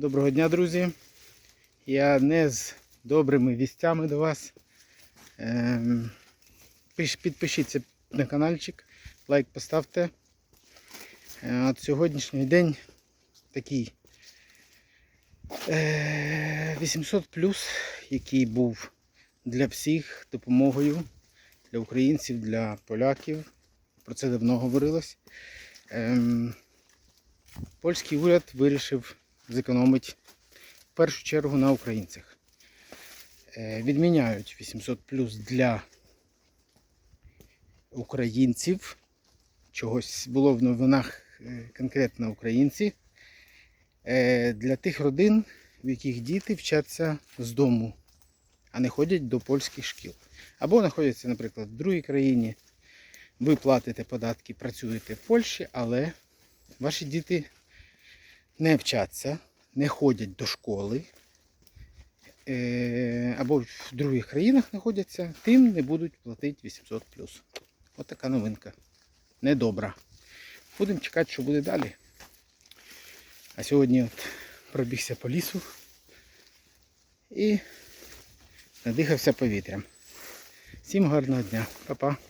Доброго дня, друзі. Я не з добрими вістями до вас. Ем, Підпишіться на каналчик, лайк поставте. Е, От сьогоднішній день такий е, 800 який був для всіх допомогою, для українців, для поляків. Про це давно говорилось. Ем, Польський уряд вирішив зекономити в першу чергу на українцях. Е, Відміняють 800 плюс для українців. Чогось було в новинах е, конкретно українці. Е, Для тих родин, в яких діти вчаться з дому, а не ходять до польських шкіл. Або знаходяться, наприклад, в другій країні. Ви платите податки, працюєте в Польщі, але ваші діти не вчаться, не ходять до школи, е, або в других країнах знаходяться, тим не будуть платити 800 Ось така новинка. Недобра. Будемо чекати, що буде далі. А сьогодні от пробігся по лісу і надихався повітрям. Всім гарного дня. Па-па.